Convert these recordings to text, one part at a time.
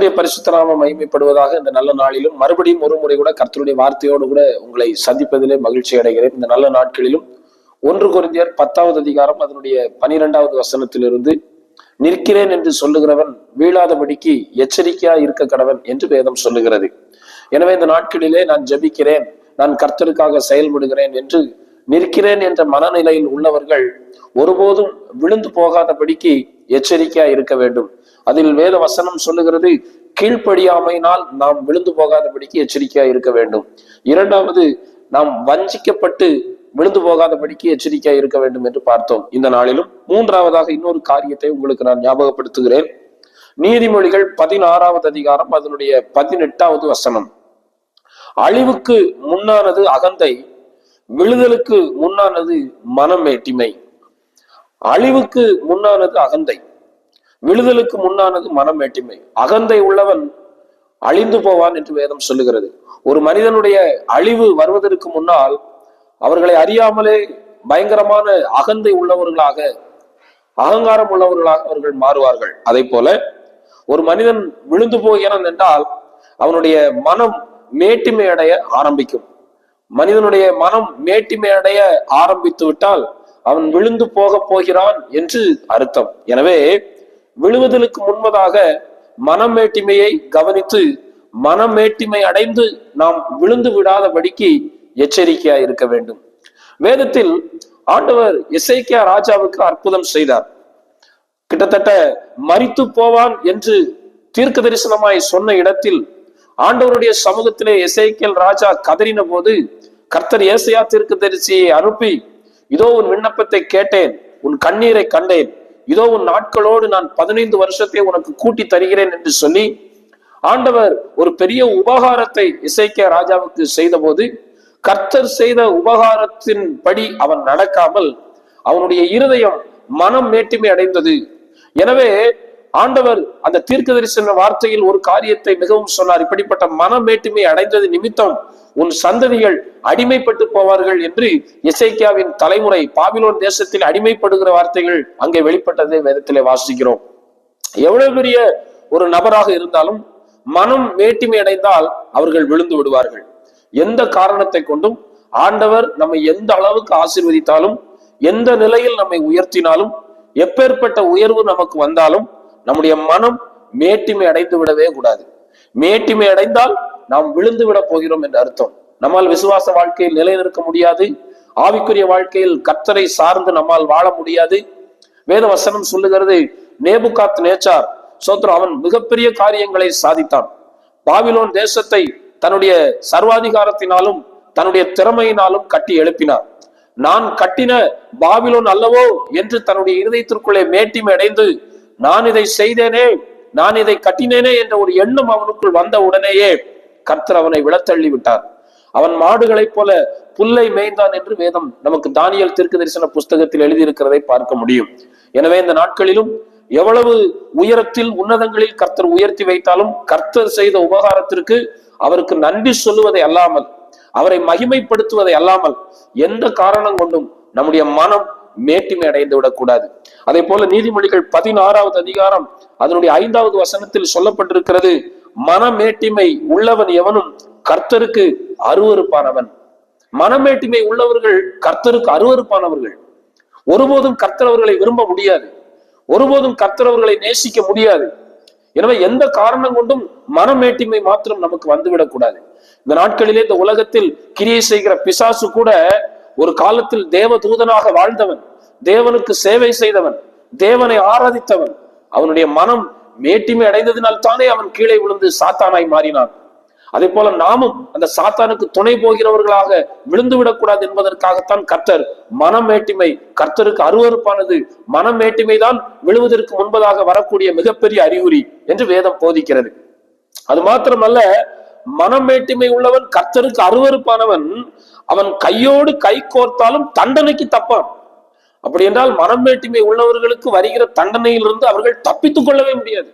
கர்த்தருடைய பரிசுத்த நாமம் மகிமைப்படுவதாக இந்த நல்ல நாளிலும் மறுபடியும் ஒரு முறை கூட கர்த்தருடைய வார்த்தையோடு கூட உங்களை சந்திப்பதிலே மகிழ்ச்சி அடைகிறேன். இந்த நல்ல நாட்களிலும் ஒன்று குருந்தியர் பத்தாவது அதிகாரம் அதனுடைய பனிரெண்டாவது வசனத்திலிருந்து நிற்கிறேன் என்று சொல்லுகிறவன் வீழாதபடிக்கு எச்சரிக்கையா இருக்க கடவன் என்று வேதம் சொல்லுகிறது. எனவே இந்த நாட்களிலே நான் ஜபிக்கிறேன் நான் கர்த்தருக்காக செயல்படுகிறேன் என்று நிற்கிறேன் என்ற மனநிலையில் உள்ளவர்கள் ஒருபோதும் விழுந்து போகாதபடிக்கு எச்சரிக்கையா இருக்க வேண்டும். அதில் வேத வசனம் சொல்லுகிறது கீழ்ப்படியாமையினால் நாம் விழுந்து போகாதபடிக்கு எச்சரிக்கையா இருக்க வேண்டும். இரண்டாவது நாம் வஞ்சிக்கப்பட்டு விழுந்து போகாதபடிக்கு எச்சரிக்கையா இருக்க வேண்டும் என்று பார்த்தோம். இந்த நாளிலும் மூன்றாவதாக இன்னொரு காரியத்தை உங்களுக்கு நான் ஞாபகப்படுத்துகிறேன். நீதிமொழிகள் பதினாறாவது அதிகாரம் அதனுடைய பதினெட்டாவது வசனம். அழிவுக்கு முன்னானது அகந்தை விழுதலுக்கு முன்னானது மனமேட்டிமை. அழிவுக்கு முன்னானது அகந்தை. விழுதலுக்கு முன்னானது மனம் மனமேட்டிமை அகந்தை உள்ளவன் அழிந்து போவான் என்று வேதம் சொல்லுகிறது. ஒரு மனிதனுடைய அழிவு வருவதற்கு முன்னால் அவர்களை அறியாமலே பயங்கரமான அகந்தை உள்ளவர்களாக அகங்காரம் உள்ளவர்களாக அவர்கள் மாறுவார்கள். அதை போல ஒரு மனிதன் விழுந்து போகிறான் என்றால் அவனுடைய மனம் மேட்டிமை அடைய ஆரம்பிக்கும். மனிதனுடைய மனம் மேட்டிமை அடைய ஆரம்பித்து விட்டால் அவன் விழுந்து போக போகிறான் என்று அர்த்தம். எனவே விழுவதற்கு முன்பதாக மனமேட்டிமையை கவனித்து மனமேட்டிமை அடைந்து நாம் விழுந்து விடாதபடிக்கு எச்சரிக்கையா இருக்க வேண்டும். வேதத்தில் ஆண்டவர் இசைக்கியா ராஜாவுக்கு அற்புதம் செய்தார். கிட்டத்தட்ட மறித்து போவான் என்று தீர்க்க தரிசனமாய் சொன்ன இடத்தில் ஆண்டவருடைய சமூகத்திலே இசைக்கியல் ராஜா கதறின போது கர்த்தர் ஏசையா தீர்க்க தரிசியை அனுப்பி இதோ உன் விண்ணப்பத்தை கேட்டேன் உன் கண்ணீரை கண்டேன் இதோ உன் நாட்களோடு நான் பதினைந்து வருஷத்தை உனக்கு கூட்டி தருகிறேன் என்று சொல்லி ஆண்டவர் ஒரு பெரிய உபகாரத்தை இசைக்க ராஜாவுக்கு செய்த போது கர்த்தர் செய்த உபகாரத்தின் படி அவன் நடக்காமல் அவனுடைய இருதயம் மனம் மேட்டுமை அடைந்தது. எனவே ஆண்டவர் அந்த தீர்க்க தரிசன வார்த்தையில் ஒரு காரியத்தை மிகவும் சொன்னார். இப்படிப்பட்ட மனம் அடைந்தது நிமித்தம் உன் சந்ததிகள் அடிமைப்பட்டு போவார்கள் என்று இசைக்கியாவின் தலைமுறை பாபிலோன் தேசத்தில் அடிமைப்படுகிற வார்த்தைகள் அங்கே வெளிப்பட்டதை வேதத்திலே வாசிக்கிறோம். எவ்வளவு பெரிய ஒரு நபராக இருந்தாலும் மனம் மேட்டிமை அடைந்தால் அவர்கள் விழுந்து விடுவார்கள். எந்த காரணத்தை கொண்டும் ஆண்டவர் நம்மை எந்த அளவுக்கு ஆசீர்வதித்தாலும் எந்த நிலையில் நம்மை உயர்த்தினாலும் எப்பேற்பட்ட உயர்வு நமக்கு வந்தாலும் நம்முடைய மனம் மேட்டிமை அடைந்து விடவே கூடாது. மேட்டிமை அடைந்தால் நாம் விழுந்து விட போகிறோம் என்று அர்த்தம். நம்மால் விசுவாச வாழ்க்கையில் நிலைநிற்க முடியாது. ஆவிக்குரிய வாழ்க்கையில் கர்த்தரை சார்ந்து நம்மால் வாழ முடியாது. வேத வசனம் சொல்லுகிறது நேபுகாத் நேச்சார் சோத்ரா அவன் மிகப்பெரிய காரியங்களை சாதித்தான். பாபிலோன் தேசத்தை தன்னுடைய சர்வாதிகாரத்தினாலும் தன்னுடைய திறமையினாலும் கட்டி எழுப்பினார். நான் கட்டின பாபிலோன் அல்லவோ என்று தன்னுடைய இருதயத்திற்குள்ளே மேட்டிமை அடைந்து நான் இதை செய்தேனே நான் இதை கட்டினேனே என்ற ஒரு எண்ணம் அவனுக்குள் வந்த உடனேயே கர்த்தர் அவனை விழத்தள்ளி விட்டார் அவன் மாடுகளைப் போல புல்லை மேய்ந்தான் என்று வேதம் நமக்கு தானியல் திருக்கு தரிசன புஸ்தகத்தில் எழுதியிருக்கிறதை பார்க்க முடியும். எனவே இந்த நாட்களிலும் எவ்வளவு உயரத்தில் உன்னதங்களில் கர்த்தர் உயர்த்தி வைத்தாலும் கர்த்தர் செய்த உபகாரத்திற்கு அவருக்கு நன்றி சொல்லுவதை அல்லாமல் அவரை மகிமைப்படுத்துவதை அல்லாமல் எந்த காரணம் கொண்டும் நம்முடைய மனம் மேட்டிமை அடைந்து விடக்கூடாது. அதே போல நீதிமொழிகள் பதினாறாவது அதிகாரம் அதனுடைய ஐந்தாவது வசனத்தில் சொல்லப்பட்டிருக்கிறது மனமேட்டிமை உள்ளவன் எவனும் கர்த்தருக்கு அருவருப்பானவன். மனமேட்டிமை உள்ளவர்கள் கர்த்தருக்கு அருவருப்பானவர்கள். ஒருபோதும் கர்த்தரவர்களை விரும்ப முடியாது. ஒருபோதும் கர்த்தரவர்களை நேசிக்க முடியாது. எனவே எந்த காரணம் கொண்டும் மனமேட்டிமை மாத்திரம் நமக்கு வந்துவிடக்கூடாது. இந்த நாட்களிலே இந்த உலகத்தில் கிரியை செய்கிற பிசாசு கூட ஒரு காலத்தில் தேவ தூதனாக வாழ்ந்தவன் தேவனுக்கு சேவை செய்தவன் தேவனை ஆராதித்தவன் அவனுடைய மனம் மேட்டிமை அடைந்ததினால் தானே அவன் கீழே விழுந்து சாத்தானாய் மாறினான். அதே போல நாமும் அந்த சாத்தானுக்கு துணை போகிறவர்களாக விழுந்து விடக்கூடாது என்பதற்காகத்தான் கர்த்தர் மனமேட்டிமை கர்த்தருக்கு அருவறுப்பானது மனமேட்டிமை தான் விழுவதற்கு முன்பதாக வரக்கூடிய மிகப்பெரிய அறிகுறி என்று வேதம் போதிக்கிறது. அது மாத்திரமல்ல மனமேட்டுமை உள்ளவன் கர்த்தருக்கு அருவறுப்பானவன் அவன் கையோடு கை கோர்த்தாலும் தண்டனைக்கு தப்பான். அப்படி என்றால் மனமேட்டுமை உள்ளவர்களுக்கு வருகிற தண்டனையிலிருந்து அவர்கள் தப்பித்துக் கொள்ளவே முடியாது.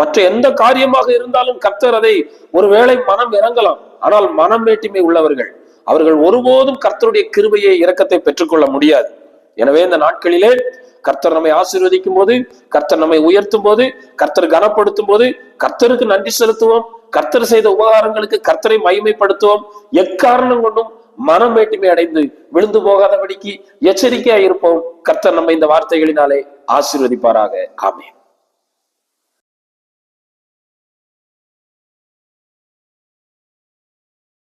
மற்ற எந்த காரியமாக இருந்தாலும் கர்த்தர் அதை ஒருவேளை மனம் இறங்கலாம். ஆனால் மனம் வேட்டிமை உள்ளவர்கள் அவர்கள் ஒருபோதும் கர்த்தருடைய கிருபையை இரக்கத்தை பெற்றுக்கொள்ள முடியாது. எனவே இந்த நாட்களிலே கர்த்தர் நம்மை ஆசீர்வதிக்கும் போது கர்த்தர் நம்மை உயர்த்தும் போது கர்த்தர் கனப்படுத்தும் போது கர்த்தருக்கு நன்றி செலுத்துவோம். கர்த்தர் செய்த உபகாரங்களுக்கு கர்த்தரை மகிமைப்படுத்துவோம். எக்காரணம் கொண்டும் மனம் வேட்டுமை அடைந்து விழுந்து போகாதபடிக்கு எச்சரிக்கையா இருப்போம். கர்த்தர் நம்ம இந்த வார்த்தைகளினாலே ஆசீர்வதிப்பாராக. ஆமே